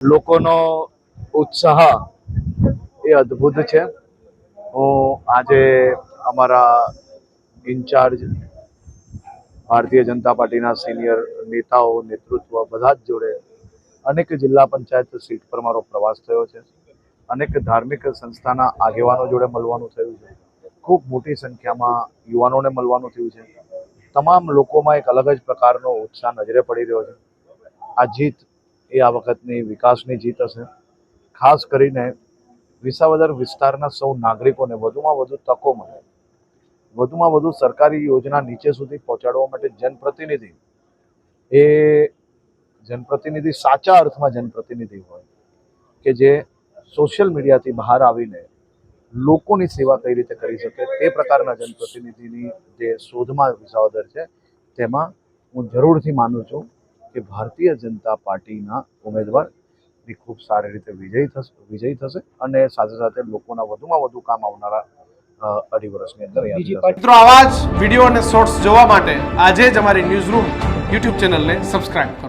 લોકોનો ઉત્સાહ એ અદ્ભુત છે. હું આજે અમારા ઇન્ચાર્જ ભારતીય જનતા પાર્ટીના સિનિયર નેતાઓ, નેતૃત્વ બધા જ જોડે અનેક જિલ્લા પંચાયત સીટ પર મારો પ્રવાસ થયો છે. અનેક ધાર્મિક સંસ્થાના આગેવાનો જોડે મળવાનું થયું છે. ખૂબ મોટી સંખ્યામાં યુવાનોને મળવાનું થયું છે. તમામ લોકોમાં એક અલગ જ પ્રકારનો ઉત્સાહ નજરે પડી રહ્યો છે. આ જીત એ આ વખતની વિકાસની જીત હશે. ખાસ કરીને વિસાવદર વિસ્તારના સૌ નાગરિકોને વધુમાં વધુ તકો મળે. વધુમાં વધુ સરકારી યોજના નીચે સુધી પહોંચાડવા માટે જનપ્રતિનિધિ એ જનપ્રતિનિધિ સાચા અર્થમાં જનપ્રતિનિધિ હોય કે જે સોશિયલ મીડિયાથી બહાર આવીને લોકોની સેવા કઈ રીતે કરી શકે તે પ્રકારના જનપ્રતિનિધિની જે શોધમાં વિસાવદર છે તેમાં હું જરૂરથી માનું છું કે ભારતીય જનતા પાર્ટીના ઉમેદવાર એ ખૂબ સારી રીતે વિજય થશે વિજય થશે અને સાથે સાથે લોકોના વધુમાં વધુ કામ આવનારા અઢી વર્ષની અંદર મિત્રો આવા જ વીડિયો અને શોર્ટ્સ જોવા માટે આજે જ અમારી ન્યૂઝ રૂમ યુટ્યુબ ચેનલને સબસ્ક્રાઇબ કરો.